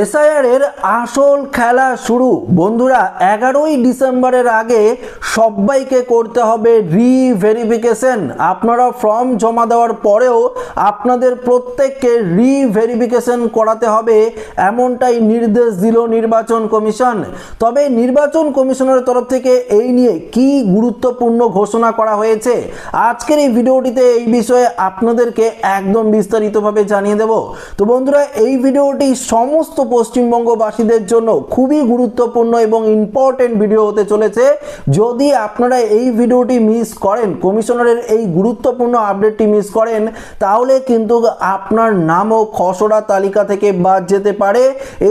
SIR এর আসল খেলা শুরু। বন্ধুরা, এগারোই ডিসেম্বরের আগে সবাইকে করতে হবে রিভেরিফিকেশন আপনারা ফর্ম জমা দেওয়ার পরেও আপনাদের প্রত্যেককে রিভেরিফিকেশন করাতে হবে, এমনটাই নির্দেশ দিল নির্বাচন কমিশন। তবে নির্বাচন কমিশনের তরফ থেকে এই নিয়ে কি গুরুত্বপূর্ণ ঘোষণা করা হয়েছে, আজকের এই ভিডিওটিতে এই বিষয়ে আপনাদেরকে একদম বিস্তারিতভাবে জানিয়ে দেব। তো বন্ধুরা, এই ভিডিওটি সমস্ত পশ্চিমবঙ্গবাসীদের জন্য খুবই গুরুত্বপূর্ণ এবং ইম্পর্টেন্ট ভিডিও হতে চলেছে। যদি আপনারা এই ভিডিওটি মিস করেন, কমিশনারের এই গুরুত্বপূর্ণ আপডেটটি মিস করেন, তাহলে কিন্তু আপনার নামও খসড়া তালিকা থেকে বাদ যেতে পারে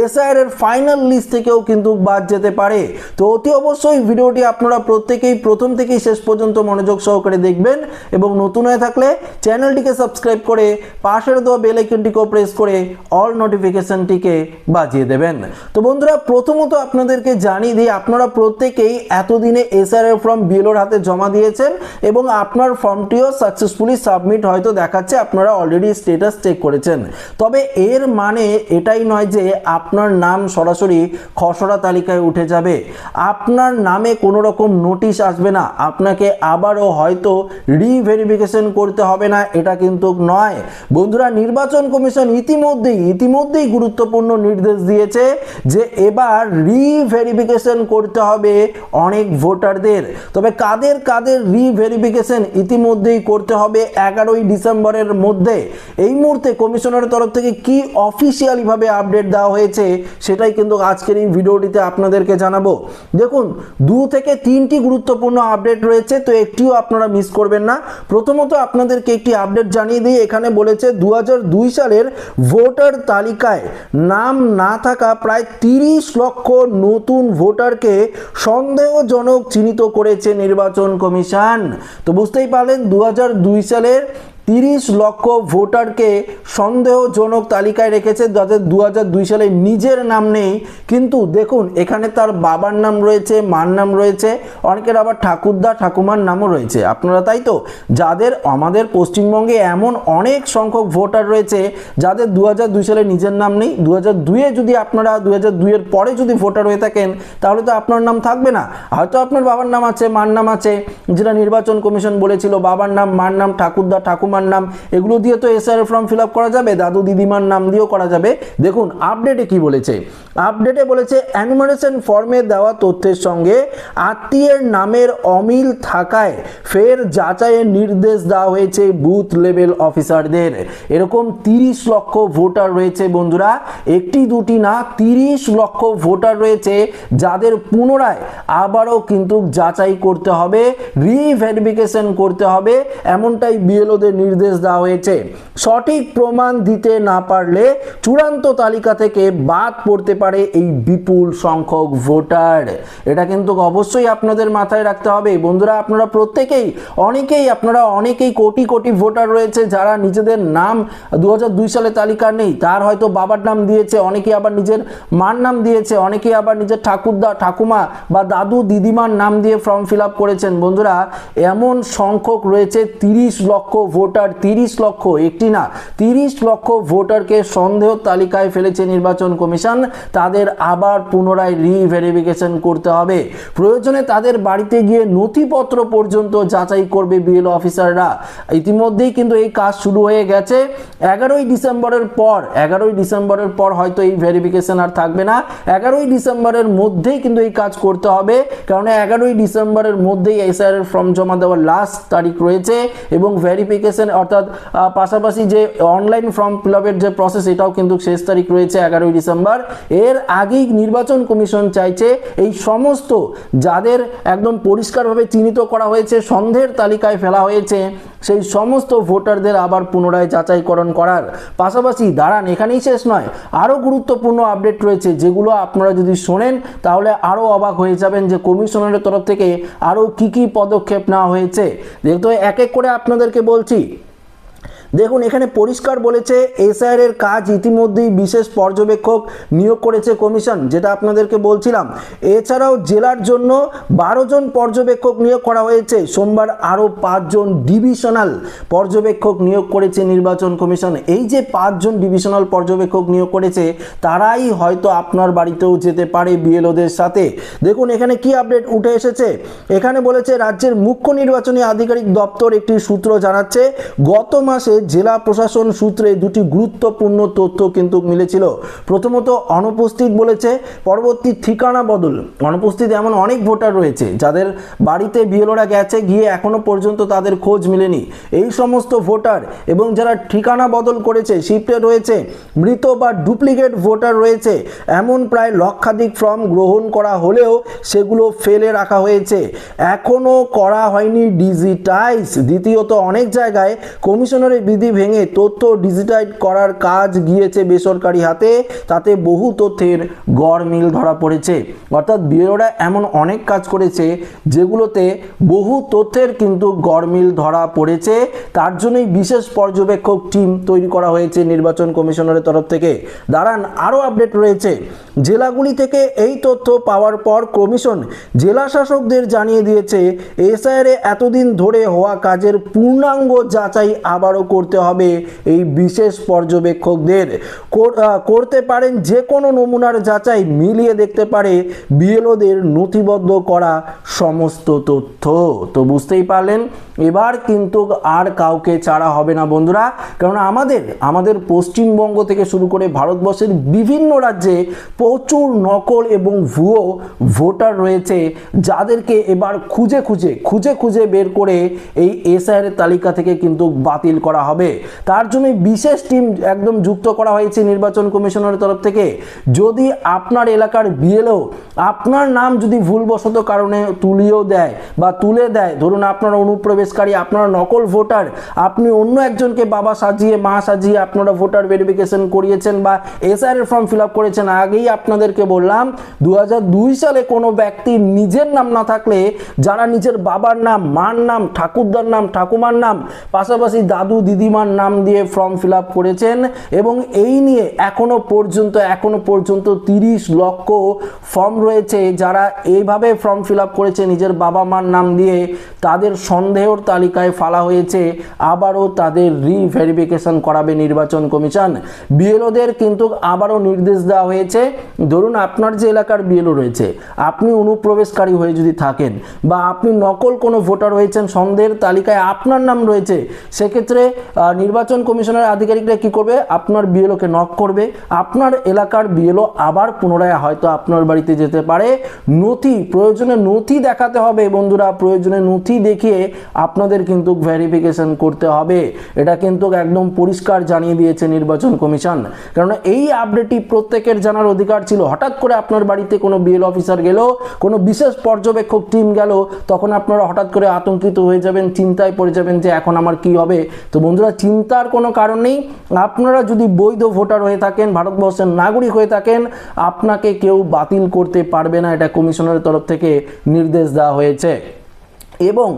এসআইআর এর ফাইনাল লিস্ট থেকেও কিন্তু বাদ যেতে পারে। তো অতি অবশ্যই ভিডিওটি আপনারা প্রত্যেকেই প্রথম থেকেই শেষ পর্যন্ত মনোযোগ সহকারে দেখবেন এবং নতুন হয়ে থাকলে চ্যানেলটিকে সাবস্ক্রাইব করে পাশের দেওয়া বেল আইকনটিকেও প্রেস করে অল নোটিফিকেশনটিকে বাজিয়ে দেবেন। তো বন্ধুরা, প্রথমত আপনাদেরকে জানিয়ে দিই, আপনারা প্রত্যেকেই এতদিনে এসআরএফ ফর্ম বিএলওর হাতে জমা দিয়েছেন এবং আপনার ফর্মটিও সাকসেসফুলি সাবমিট হয়তো দেখাচ্ছে, আপনারা অলরেডি স্টেটাস চেক করেছেন। তবে এর মানে এটাই নয় যে আপনার নাম সরাসরি খসড়া তালিকায় উঠে যাবে। আপনার নামে কোনো রকম নোটিশ আসবে না, আপনাকে আবারও হয়তো রিভেরিফিকেশন করতে হবে না, এটা কিন্তু নয়। বন্ধুরা, নির্বাচন কমিশন ইতিমধ্যেই ইতিমধ্যেই গুরুত্বপূর্ণ নির্দেশ দিয়েছে যে এবার রিভেরিফিকেশন করতে হবে অনেক ভোটারদের। তবে কাদের কাদের রিভেরিফিকেশন ইতিমধ্যেই করতে হবে এগারোই ডিসেম্বরের মধ্যে? এই মুহূর্তে কমিশনের তরফ থেকে কি অফিসিয়ালিভাবে আপডেট দেওয়া হয়েছে সেটাই কিন্তু আজকের এই ভিডিওটিতে আপনাদেরকে জানাব। দেখুন, দু থেকে তিনটি গুরুত্বপূর্ণ আপডেট রয়েছে, তো একটিও আপনারা মিস করবেন না। প্রথমত আপনাদেরকে একটি আপডেট জানিয়ে দিই, এখানে বলেছে দু হাজার দুই সালের ভোটার তালিকায় নাম না থাকা প্রায় তিরিশ লক্ষ নতুন ভোটারকে সন্দেহজনক চিহ্নিত করেছে নির্বাচন কমিশন। তো বুঝতেই পারলেন দু হাজার দুই সালের তিরিশ লক্ষ ভোটারকে সন্দেহজনক তালিকায় রেখেছে যাদের দু হাজার দুই সালে নিজের নাম নেই। কিন্তু দেখুন, এখানে তার বাবার নাম রয়েছে, মার নাম রয়েছে, অনেকের আবার ঠাকুরদা, ঠাকুমার নামও রয়েছে। আপনারা তাই তো? যাদের, আমাদের পশ্চিমবঙ্গে এমন অনেক সংখ্যক ভোটার রয়েছে যাদের দু হাজার দুই সালে নিজের নাম নেই। দু হাজার দুইয়ে যদি আপনারা দু হাজার দুইয়ের পরে যদি ভোটার হয়ে থাকেন, তাহলে তো আপনার নাম থাকবে না। হয়তো আপনার বাবার নাম আছে, মার নাম আছে। যেটা নির্বাচন কমিশন বলেছিল, বাবার নাম, মার নাম, ঠাকুরদা ঠাকুমার নাম, এগুলো দিয়ে তো এসআর ফর্ম ফিল করা যাবে, দাদু দিদিমার নাম দিয়েও করা যাবে। দেখুন আপডেটে কি বলেছে? আপডেটে বলেছে অ্যানুমারেশন ফর্মে দেওয়া তথ্যের সঙ্গে আত্মীয়ের নামের অমিল থাকায় ফের যাচাইয়ের নির্দেশ দেওয়া হয়েছে বুথ লেভেল অফিসারদের এরকম তিরিশ লক্ষ ভোটার রয়েছে বন্ধুরা। একটি, দুটি না, তিরিশ লক্ষ ভোটার রয়েছে, যাদের পুনরায় আবারও কিন্তু যাচাই করতে হবে রিভেরিফিকেশন করতে হবে। এমনটাই বিএলওদের নির্দেশ দেওয়া হয়েছে। সঠিক প্রমাণ দিতে না পারলে চূড়ান্ত তালিকা থেকে বাদ পড়তে পারে এই বিপুল সংখ্যক ভোটার। এটা কিন্তু অবশ্যই আপনাদের মাথায় রাখতে হবে। বন্ধুরা, আপনারা প্রত্যেকেই, অনেকেই, আপনারা অনেকেই কোটি কোটি ভোটার রয়েছে যারা নিজেদের নাম দু সালে তালিকা নেই। তার হয়তো বাবার নাম দিয়েছে, অনেকে আবার নিজের মার নাম দিয়েছে, অনেকে আবার নিজের ঠাকুরদা, ঠাকুমা বা দাদু, দিদিমার নাম দিয়ে ফর্ম ফিল করেছেন। বন্ধুরা, এমন সংখ্যক রয়েছে তিরিশ লক্ষ ভোটার তিরিশ লক্ষ একটি না, তিরিশ লক্ষ ভোটারকে সন্দেহ তালিকায় ফেলেছে নির্বাচন কমিশন। তাদের আবার পুনরায় রিভেরিফিকেশন করতে হবে। প্রয়োজনে তাদের বাড়িতে গিয়ে নথিপত্র পর্যন্ত যাচাই করবে বিএল অফিসাররা ইতিমধ্যেই কিন্তু এই কাজ শুরু হয়ে গেছে। এগারোই ডিসেম্বরের পর, এগারোই ডিসেম্বরের পর হয়তো এই ভেরিফিকেশন আর থাকবে না। এগারোই ডিসেম্বরের মধ্যেই কিন্তু এই কাজ করতে হবে। কারণ এগারোই ডিসেম্বরের মধ্যেই এসআর এর ফর্ম জমা দেওয়ার লাস্ট তারিখ রয়েছে এবং ভেরিফিকেশন অর্থাৎ পাশাপাশি যে অনলাইন ফর্ম ফিল যে প্রসেস এটাও কিন্তু শেষ তারিখ রয়েছে এগারোই ডিসেম্বর। এর আগেই নির্বাচন কমিশন চাইছে এই সমস্ত যাদের একদম পরিষ্কারভাবে চিহ্নিত করা হয়েছে সন্দেহের তালিকায় ফেলা হয়েছে। সেই সমস্ত ভোটারদের আবার পুনরায় যাচাইকরণ করার পাশাপাশি দাঁড়ান, এখানেই শেষ নয়। আরও গুরুত্বপূর্ণ আপডেট রয়েছে, যেগুলো আপনারা যদি শোনেন, তাহলে আরও অবাক হয়ে যাবেন যে কমিশনারের তরফ থেকে আরও কি কি পদক্ষেপ নেওয়া হয়েছে। যেহেতু এক এক করে আপনাদেরকে বলছি দেখুন, এখানে পরিষ্কার বলেছে এসআইআর এর কাজ ইতিমধ্যেই বিশেষ পর্যবেক্ষক নিয়োগ করেছে কমিশন, যেটা আপনাদেরকে বলছিলাম। এছাড়াও জেলার জন্য বারো জন পর্যবেক্ষক নিয়োগ করা হয়েছে। সোমবার আরও পাঁচজন ডিভিশনাল পর্যবেক্ষক নিয়োগ করেছে নির্বাচন কমিশন। এই যে পাঁচজন ডিভিশনাল পর্যবেক্ষক নিয়োগ করেছে, তারাই হয়তো আপনার বাড়িতেও যেতে পারে বিএলওদের সাথে। দেখুন, এখানে কি আপডেট উঠে এসেছে? এখানে বলেছে, রাজ্যের মুখ্য নির্বাচনী আধিকারিক দপ্তর একটি সূত্র জানাচ্ছে, গত মাসে জেলা প্রশাসন সূত্রে দুটি গুরুত্বপূর্ণ তথ্য কিন্তু মিলেছিল। প্রথমত, অনুপস্থিত বলেছে, পরবর্তী ঠিকানা বদল। অনুপস্থিত এমন অনেক ভোটার রয়েছে, যাদের বাড়িতে বিএলওরা গেছে, গিয়ে এখনও পর্যন্ত তাদের খোঁজ মেলেনি। এই সমস্ত ভোটার এবং যারা ঠিকানা বদল করেছে, শিফটে রয়েছে, মৃত বা ডুপ্লিকেট ভোটার রয়েছে, এমন প্রায় লক্ষাধিক ফর্ম গ্রহণ করা হলেও সেগুলো ফেলে রাখা হয়েছে। এখনও করা হয়নি ডিজিটাইজ। দ্বিতীয়ত, অনেক জায়গায় কমিশনারের বিধি ভেঙে তথ্য ডিজিটাইজ করার কাজ গিয়েছে বেসরকারি হাতে, তাতে বহু তথ্যের গড় মিল ধরা পড়েছে। অর্থাৎ বিএলওরা এমন অনেক কাজ করেছে যেগুলোতে বহু তথ্যের কিন্তু গড়মিল ধরা পড়েছে। তার জন্যই বিশেষ পর্যবেক্ষক টিম তৈরি করা হয়েছে নির্বাচন কমিশনারের তরফ থেকে। দাঁড়ান, আরও আপডেট রয়েছে। জেলাগুলি থেকে এই তথ্য পাওয়ার পর কমিশন জেলা শাসকদের জানিয়ে দিয়েছে, এসআইআর এতদিন ধরে হওয়া কাজের পূর্ণাঙ্গ যাচাই আবারও করতে হবে এই বিশেষ পর্যবেক্ষকদের। করতে পারেন যে কোনো নমুনার যাচাই মিলিয়ে দেখতে পারে বিএলওদের নথিবদ্ধ করা সমস্ত তথ্য। তো বুঝতেই পারলেন? এবার কিন্তু আর কাউকে ছাড়া হবে না বন্ধুরা, কারণ আমাদের আমাদের পশ্চিমবঙ্গ থেকে শুরু করে ভারতবর্ষের বিভিন্ন রাজ্যে প্রচুর নকল এবং ভুয়ো ভোটার রয়েছে, যাদেরকে এবার খুঁজে খুঁজে খুঁজে খুঁজে বের করে এই এসআইআর তালিকা থেকে কিন্তু বাতিল করা হবে। তার জন্য বিশেষ টিম একদম যুক্ত করা হয়েছে নির্বাচন কমিশনের তরফ থেকে। যদি আপনার এলাকার বিএলও আপনার নাম যদি ভুলবশত কারণে তুলিয়েও দেয় বা তুলে দেয়, ধরুন আপনার অনুপ্রবেশকারী, আপনার নকল ভোটার, আপনি অন্য একজনকে বাবা সাজিয়ে, মা সাজিয়ে আপনারা ভোটার ভেরিফিকেশন করিয়েছেন বা এসআইআর ফর্ম ফিল করেছেন, আগেই আপনাদেরকে বললাম দু হাজার দুই সালে কোনো ব্যক্তি নিজের নাম না থাকলে, যারা নিজের বাবার নাম, মার নাম, ঠাকুরদার নাম, ঠাকুমার নাম, পাশাপাশি দাদু দিদিমার নাম দিয়ে ফর্ম ফিল করেছেন এবং এই নিয়ে এখনও পর্যন্ত এখনও পর্যন্ত তিরিশ লক্ষ ফর্ম রয়েছে যারা এইভাবে ফর্ম ফিল করেছে, নিজের বাবা মার নাম দিয়ে তাদের সন্দেহর তালিকায় ফালা হয়েছে, আবারও তাদের রিভেরিফিকেশন করাবে নির্বাচন কমিশন। বিএলওদের কিন্তু আবারও নির্দেশ দেওয়া হয়েছে, ধরুন আপনার যে এলাকার বিএলও রয়েছে, আপনি অনুপ্রবেশকারী হয়ে যদি থাকেন বা আপনি নকল কোনো ভোটার হয়েছেন, সন্দেহের তালিকায় আপনার নাম রয়েছে, সেক্ষেত্রে নির্বাচন কমিশনের আধিকারিকরা কি করবে? আপনার বিএলওকে নক করবে। আপনার এলাকার বিএলও আবার পুনরায় হয়তো আপনার বাড়িতে যেতে পারে। নথি, প্রয়োজনে নথি দেখাতে হবে বন্ধুরা। প্রয়োজনে নথি দেখিয়ে আপনাদের কিন্তু ভেরিফিকেশন করতে হবে। এটা কিন্তু একদম পরিষ্কার জানিয়ে দিয়েছে নির্বাচন কমিশন। কারণ এই আপডেটটি প্রত্যেকের জানার অধিকার ছিল। হঠাৎ করে আপনার বাড়িতে কোনো বিএল অফিসার গেল, কোনো বিশেষ পর্যবেক্ষক টিম গেল, তখন আপনারা হঠাৎ করে আতঙ্কিত হয়ে যাবেন, চিন্তায় পড়ে যাবেন যে এখন আমার কি হবে? তো বন্ধুরা, চিন্তার কোনো কারণ নেই। আপনারা যদি বৈধ ভোটার হয়ে থাকেন, ভারতবর্ষের নাগরিক হয়ে থাকেন, আপনাকে কেউ বাতিল করতে পারবে না, এটা কমিশনের তরফ থেকে নির্দেশ দেওয়া হয়েছে। এবং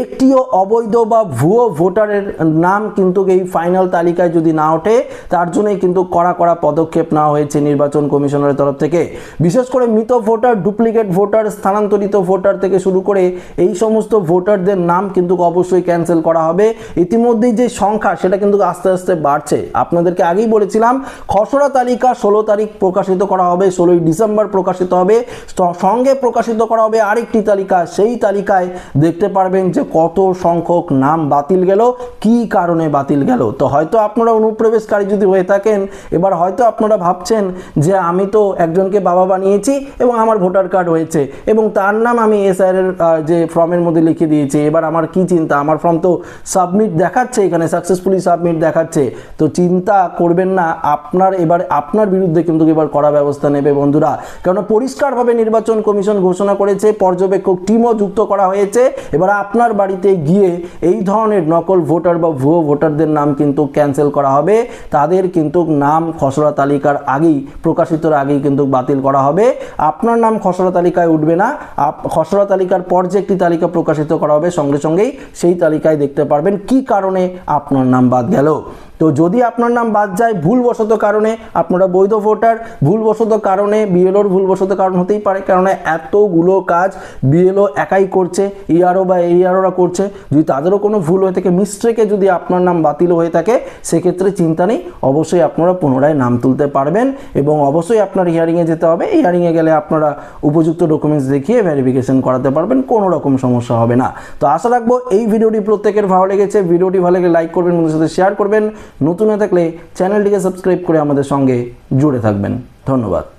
একটিও অবৈধ বা ভুয়ো ভোটারের নাম কিন্তু এই ফাইনাল তালিকায় যদি না ওঠে, তার জন্যই কিন্তু কড়া কড়া পদক্ষেপ নেওয়া হয়েছে নির্বাচন কমিশনের তরফ থেকে। বিশেষ করে মৃত ভোটার ডুপ্লিকেট ভোটার, স্থানান্তরিত ভোটার থেকে শুরু করে এই সমস্ত ভোটারদের নাম কিন্তু অবশ্যই ক্যান্সেল করা হবে। ইতিমধ্যেই যে সংখ্যা, সেটা কিন্তু আস্তে আস্তে বাড়ছে। আপনাদেরকে আগেই বলেছিলাম, খসড়া তালিকা ষোলো তারিখ প্রকাশিত করা হবে, ষোলোই ডিসেম্বর প্রকাশিত হবে। সঙ্গে প্রকাশিত করা হবে আরেকটি তালিকা, সেই তালিকায় দেখতে পারবেন যে কত সংখ্যক নাম বাতিল গেল, কি কারণে বাতিল গেল। তো হয়তো আপনারা অনুপ্রবেশকারী যদি হয়ে থাকেন, এবার হয়তো আপনারা ভাবছেন যে আমি তো একজনকে বাবা বানিয়েছি এবং আমার ভোটার কার্ড হয়েছে এবং তার নাম আমি এসআর এর যে ফর্মের মধ্যে লিখে দিয়েছি, এবার আমার কি চিন্তা? আমার ফর্ম তো সাবমিট দেখাচ্ছে এখানে, সাকসেসফুলি সাবমিট দেখাচ্ছে। তো চিন্তা করবেন না, আপনার এবার, আপনার বিরুদ্ধে কিন্তু এবার কড়া ব্যবস্থা নেবে বন্ধুরা। কারণ পরিষ্কারভাবে নির্বাচন কমিশন ঘোষণা করেছে, পর্যবেক্ষক টিমও যুক্ত করা হয়েছে। এবার আপনার বাড়িতে গিয়ে এই ধরনের নকল ভোটার বা ভুয়ো ভোটারদের নাম কিন্তু ক্যান্সেল করা হবে। তাদের কিন্তু নাম, খসড়া তালিকার আগেই, প্রকাশিতর আগেই কিন্তু বাতিল করা হবে। আপনার নাম খসড়া তালিকায় উঠবে না। খসড়া তালিকার পর যে একটি তালিকা প্রকাশিত করা হবে সঙ্গে সঙ্গেই সেই তালিকায় দেখতে পারবেন কি কারণে আপনার নাম বাদ গেল। তো যদি আপনার নাম বাদ যায় ভুলবশত কারণে, আপনারা বৈধ ভোটার, ভুলবশত কারণে বিএলওর ভুলবশত কারণ হতেই পারে কারণ এতগুলো কাজ বিএলও একাই করছে ইআরও বা এইআরওরা করছে, যদি তাদেরও কোনো ভুল হয়ে থাকে মিস্টেকে যদি আপনার নাম বাতিল হয়ে থাকে, সেক্ষেত্রে চিন্তা নেই, অবশ্যই আপনারা পুনরায় নাম তুলতে পারবেন এবং অবশ্যই আপনার হিয়ারিংয়ে যেতে হবে। হিয়ারিংয়ে গেলে আপনারা উপযুক্ত ডকুমেন্টস দেখিয়ে ভেরিফিকেশন করাতে পারবেন, কোনো রকম সমস্যা হবে না। তো আশা রাখব এই ভিডিওটি প্রত্যেকের ভালো লেগেছে। ভিডিওটি ভালো লাগলে লাইক করবেন, বন্ধুদের সাথে শেয়ার করবেন। নতুন হয়ে থাকলে চ্যানেলটিকে সাবস্ক্রাইব করে আমাদের সঙ্গে জুড়ে থাকবেন। ধন্যবাদ।